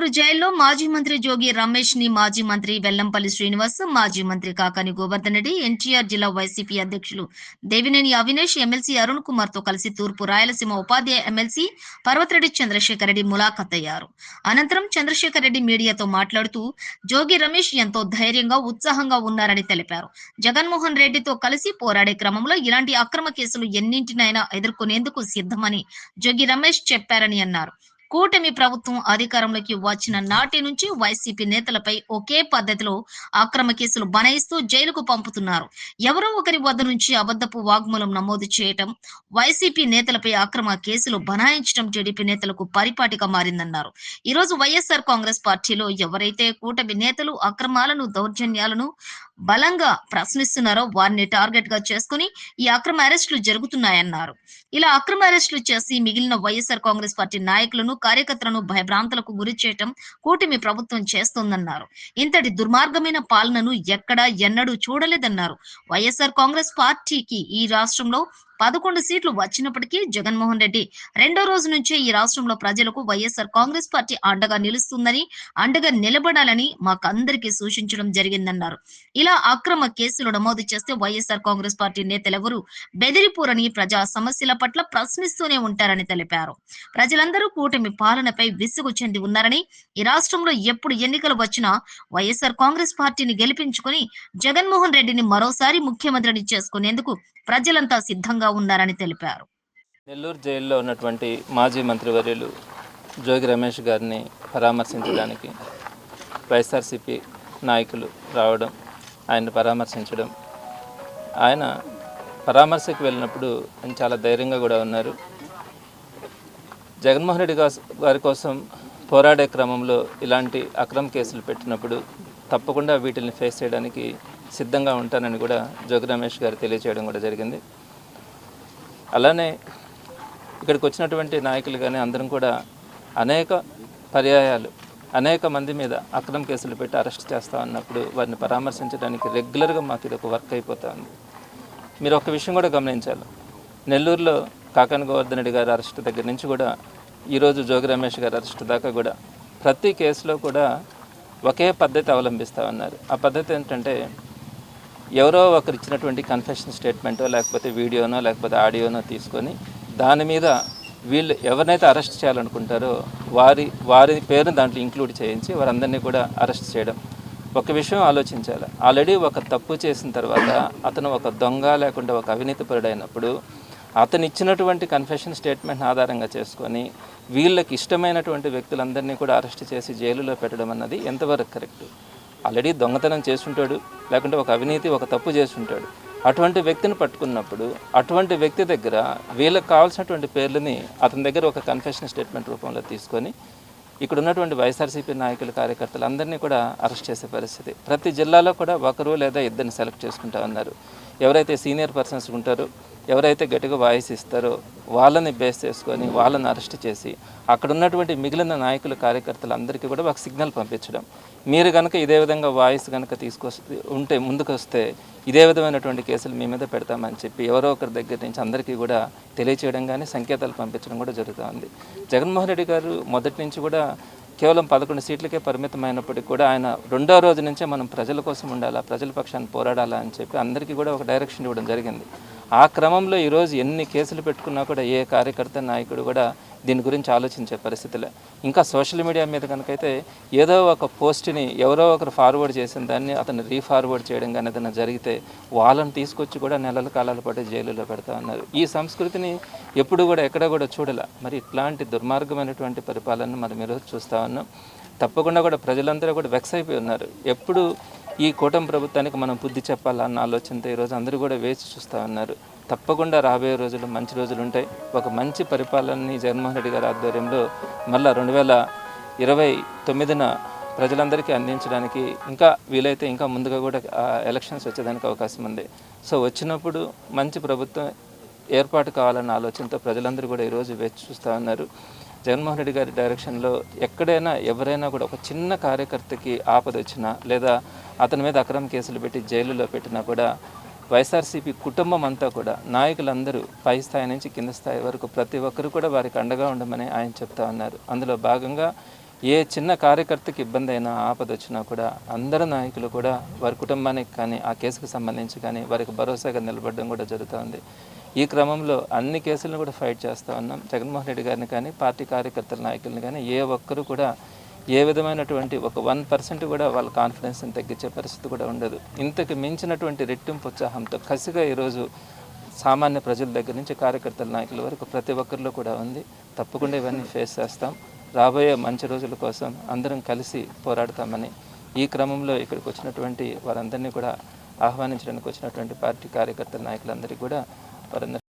నెల్లూరు జైల్లో మాజీ మంత్రి జోగి రమేష్ని మాజీ మంత్రి వెల్లంపల్లి శ్రీనివాస్ మాజీ మంత్రి కాకాని గోవర్ధన్ రెడ్డి ఎన్టీఆర్ జిల్లా వైసీపీ అధ్యక్షులు దేవినేని అవినేష్ ఎమ్మెల్సీ అరుణ్ కుమార్తో కలిసి తూర్పు రాయలసీమ ఉపాధ్యాయ ఎమ్మెల్సీ పర్వతరెడ్డి చంద్రశేఖర్ రెడ్డి ములాఖత్ అయ్యారు. అనంతరం చంద్రశేఖర్ రెడ్డి మీడియాతో మాట్లాడుతూ జోగి రమేష్ ఎంతో ధైర్యంగా ఉత్సాహంగా ఉన్నారని తెలిపారు. జగన్మోహన్ రెడ్డితో కలిసి పోరాడే క్రమంలో ఇలాంటి అక్రమ కేసులు ఎన్నింటినైనా ఎదుర్కొనేందుకు సిద్ధమని జోగి రమేష్ చెప్పారని అన్నారు. కూటమి ప్రభుత్వం అధికారంలోకి వచ్చిన నాటి నుంచి వైసీపీ నేతలపై ఒకే పద్ధతిలో అక్రమ కేసులు బనాయిస్తూ జైలుకు పంపుతున్నారు. ఎవరో ఒకరి వద్ద నుంచి అబద్ధపు వాగ్మూలం నమోదు చేయటం వైసీపీ నేతలపై అక్రమ కేసులు బనాయించడం టీడీపీ నేతలకు పరిపాటిగా మారిందన్నారు. ఈ రోజు వైఎస్ఆర్ కాంగ్రెస్ పార్టీలో ఎవరైతే కూటమి నేతలు అక్రమాలను దౌర్జన్యాలను బలంగా ప్రశ్నిస్తున్నారో వారిని టార్గెట్గా చేసుకుని ఈ అక్రమ అరెస్టులు జరుగుతున్నాయన్నారు. ఇలా అక్రమ అరెస్టులు చేసి మిగిలిన వైఎస్ఆర్ కాంగ్రెస్ పార్టీ నాయకులను కార్యకర్తలను భయభ్రాంతులకు గురి చేయటం కూటమి ప్రభుత్వం చేస్తోందన్నారు. ఇంతటి దుర్మార్గమైన పాలనను ఎక్కడా ఎన్నడూ చూడలేదన్నారు. వైఎస్ఆర్ కాంగ్రెస్ పార్టీకి ఈ రాష్ట్రంలో పదకొండు సీట్లు వచ్చినప్పటికీ జగన్మోహన్ రెడ్డి రెండో రోజు నుంచే ఈ రాష్ట్రంలో ప్రజలకు వైఎస్ఆర్ కాంగ్రెస్ పార్టీ అండగా నిలుస్తుందని అండగా నిలబడాలని మాకందరికీ సూచించడం జరిగిందన్నారు. ఇలా అక్రమ కేసులు నమోదు చేస్తే వైఎస్ఆర్ కాంగ్రెస్ పార్టీ నేతలెవరూ బెదిరిపోరని ప్రజా సమస్యల పట్ల ప్రశ్నిస్తూనే ఉంటారని తెలిపారు. ప్రజలందరూ కూటమి పాలనపై విసుగు చెంది ఉన్నారని ఈ రాష్ట్రంలో ఎప్పుడు ఎన్నికలు వచ్చినా వైఎస్ఆర్ కాంగ్రెస్ పార్టీని గెలిపించుకొని జగన్మోహన్ రెడ్డిని మరోసారి ముఖ్యమంత్రిని చేసుకునేందుకు ప్రజలంతా సిద్ధంగా ఉన్నారని తెలిపారు. నెల్లూరు జైల్లో ఉన్నటువంటి మాజీ మంత్రివర్యులు జోగి రమేష్ గారిని పరామర్శించడానికి వైఎస్ఆర్సీపీ నాయకులు రావడం ఆయన పరామర్శించడం. ఆయన పరామర్శకు వెళ్ళినప్పుడు ఆయన చాలా ధైర్యంగా కూడా ఉన్నారు. జగన్మోహన్ రెడ్డి గారి కోసం పోరాడే క్రమంలో ఇలాంటి అక్రమ కేసులు పెట్టినప్పుడు తప్పకుండా వీటిని ఫేస్ చేయడానికి సిద్ధంగా ఉంటానని కూడా జోగి రమేష్ గారు తెలియజేయడం కూడా జరిగింది. అలానే ఇక్కడికి వచ్చినటువంటి నాయకులు కానీ అందరం కూడా అనేక పర్యాయాలు అనేక మంది మీద అక్రమ కేసులు పెట్టి అరెస్ట్ చేస్తా ఉన్నప్పుడు వారిని పరామర్శించడానికి రెగ్యులర్గా మాకు ఇది ఒక వర్క్ అయిపోతూ ఉంది. మీరు ఒక విషయం కూడా గమనించాలి. నెల్లూరులో కాకాని గోవర్ధన్ రెడ్డి గారి అరెస్ట్ దగ్గర నుంచి కూడా ఈరోజు జోగి రమేష్ గారి అరెస్ట్ దాకా కూడా ప్రతి కేసులో కూడా ఒకే పద్ధతి అవలంబిస్తూ ఉన్నారు. ఆ పద్ధతి ఏంటంటే ఎవరో ఒకరు ఇచ్చినటువంటి కన్ఫెషన్ స్టేట్మెంటో లేకపోతే వీడియోనో లేకపోతే ఆడియోనో తీసుకొని దాని మీద వీళ్ళు ఎవరినైతే అరెస్ట్ చేయాలనుకుంటారో వారి వారి పేరును దాంట్లో ఇంక్లూడ్ చేయించి వారందరినీ కూడా అరెస్ట్ చేయడం. ఒక విషయం ఆలోచించాలి. ఆల్రెడీ ఒక తప్పు చేసిన తర్వాత అతను ఒక దొంగ లేకుండా ఒక అవినీతిపరుడైనప్పుడు అతను ఇచ్చినటువంటి కన్ఫెషన్ స్టేట్మెంట్ ఆధారంగా చేసుకొని వీళ్ళకి ఇష్టమైనటువంటి వ్యక్తులందరినీ కూడా అరెస్ట్ చేసి జైలులో పెట్టడం అన్నది ఎంతవరకు కరెక్ట్ ఆల్రెడీ దొంగతనం చేసుంటాడు లేకుంటే ఒక అవినీతి ఒక తప్పు చేస్తుంటాడు. అటువంటి వ్యక్తిని పట్టుకున్నప్పుడు అటువంటి వ్యక్తి దగ్గర వీళ్ళకి కావాల్సినటువంటి పేర్లని అతని దగ్గర ఒక కన్ఫెషన్ స్టేట్మెంట్ రూపంలో తీసుకొని ఇక్కడ ఉన్నటువంటి వైఎస్ఆర్సీపీ నాయకులు కార్యకర్తలు అందరినీ కూడా అరెస్ట్ చేసే పరిస్థితి. ప్రతి జిల్లాలో కూడా ఒకరు లేదా ఇద్దరిని సెలెక్ట్ చేసుకుంటా ఉన్నారు. ఎవరైతే సీనియర్ పర్సన్స్ ఉంటారో ఎవరైతే గట్టిగా వాయిస్ ఇస్తారో వాళ్ళని బేస్ చేసుకొని వాళ్ళని అరెస్ట్ చేసి అక్కడ ఉన్నటువంటి మిగిలిన నాయకులు కార్యకర్తలు అందరికీ కూడా ఒక సిగ్నల్ పంపించడం. మీరు కనుక ఇదే విధంగా వాయిస్ కనుక తీసుకొస్తే ఉంటే ముందుకొస్తే ఇదే విధమైనటువంటి కేసులు మీ మీద పెడతామని చెప్పి ఎవరో ఒకరి దగ్గర నుంచి అందరికీ కూడా తెలియచేయడం కానీ సంకేతాలు పంపించడం కూడా జరుగుతూ ఉంది జగన్మోహన్ రెడ్డి గారు మొదటి నుంచి కూడా కేవలం పదకొండు సీట్లకే పరిమితమైనప్పటికీ కూడా ఆయన రెండో రోజు నుంచే మనం ప్రజల కోసం ఉండాలా ప్రజల పక్షాన్ని పోరాడాలా అని చెప్పి అందరికీ కూడా ఒక డైరెక్షన్ ఇవ్వడం జరిగింది. ఆ క్రమంలో ఈరోజు ఎన్ని కేసులు పెట్టుకున్నా కూడా ఏ కార్యకర్త నాయకుడు కూడా దీని గురించి ఆలోచించే పరిస్థితులే. ఇంకా సోషల్ మీడియా మీద కనుకైతే ఏదో ఒక పోస్ట్ని ఎవరో ఒకరు ఫార్వర్డ్ చేసిన దాన్ని అతను రీఫార్వర్డ్ చేయడం కానీ ఏదైనా జరిగితే వాళ్ళని తీసుకొచ్చి కూడా నెలల కాలాల పాటు జైలులో పెడతా ఉన్నారు. ఈ సంస్కృతిని ఎప్పుడు కూడా ఎక్కడ కూడా చూడాల. మరి ఇట్లాంటి దుర్మార్గమైనటువంటి పరిపాలన మనం ఈరోజు చూస్తూ ఉన్నాం. తప్పకుండా కూడా ప్రజలందరూ కూడా వెక్స్ అయిపోయి ఉన్నారు. ఎప్పుడు ఈ కూటమి ప్రభుత్వానికి మనం బుద్ధి చెప్పాలన్న ఆలోచనతో ఈరోజు అందరూ కూడా వేచి చూస్తూ ఉన్నారు. తప్పకుండా రాబోయే రోజులు మంచి రోజులు ఉంటాయి. ఒక మంచి పరిపాలనని జగన్మోహన్ రెడ్డి గారి ఆధ్వర్యంలో మళ్ళీ రెండు వేల ఇరవై తొమ్మిదిన ప్రజలందరికీ అందించడానికి ఇంకా వీలైతే ఇంకా ముందుగా కూడా ఎలక్షన్స్ వచ్చేదానికి అవకాశం ఉంది. సో వచ్చినప్పుడు మంచి ప్రభుత్వం ఏర్పాటు కావాలన్న ఆలోచనతో ప్రజలందరూ కూడా ఈరోజు వేచి చూస్తూ ఉన్నారు. జగన్మోహన్ రెడ్డి గారి డైరెక్షన్లో ఎక్కడైనా ఎవరైనా కూడా ఒక చిన్న కార్యకర్తకి ఆపద వచ్చినా లేదా అతని మీద అక్రమ కేసులు పెట్టి జైలులో పెట్టినా కూడా వైఎస్ఆర్సీపీ కుటుంబం అంతా కూడా నాయకులందరూ పై స్థాయి నుంచి కింద స్థాయి వరకు ప్రతి ఒక్కరు కూడా వారికి అండగా ఉండమని ఆయన చెప్తా ఉన్నారు. అందులో భాగంగా ఏ చిన్న కార్యకర్తకి ఇబ్బంది అయినా ఆపద వచ్చినా కూడా అందరు నాయకులు కూడా వారి కుటుంబానికి కానీ ఆ కేసుకు సంబంధించి కానీ వారికి భరోసాగా నిలబడడం కూడా జరుగుతుంది ఈ క్రమంలో అన్ని కేసులను కూడా ఫైట్ చేస్తూ ఉన్నాం. జగన్మోహన్ రెడ్డి గారిని కానీ పార్టీ కార్యకర్తల నాయకులను కానీ ఏ ఒక్కరు కూడా ఏ విధమైనటువంటి ఒక వన్ పర్సెంట్ కూడా వాళ్ళ కాన్ఫిడెన్స్ని తగ్గించే పరిస్థితి కూడా ఉండదు. ఇంతకు మించినటువంటి రెట్టింపు ఉత్సాహంతో కసిగా ఈరోజు సామాన్య ప్రజల దగ్గర నుంచి కార్యకర్తల నాయకుల వరకు ప్రతి ఒక్కరిలో కూడా ఉంది. తప్పకుండా ఇవన్నీ ఫేస్ చేస్తాం. రాబోయే మంచి రోజుల కోసం అందరం కలిసి పోరాడతామని ఈ క్రమంలో ఇక్కడికి వచ్చినటువంటి వారందరినీ కూడా ఆహ్వానించడానికి వచ్చినటువంటి పార్టీ కార్యకర్తల నాయకులందరికీ కూడా but in the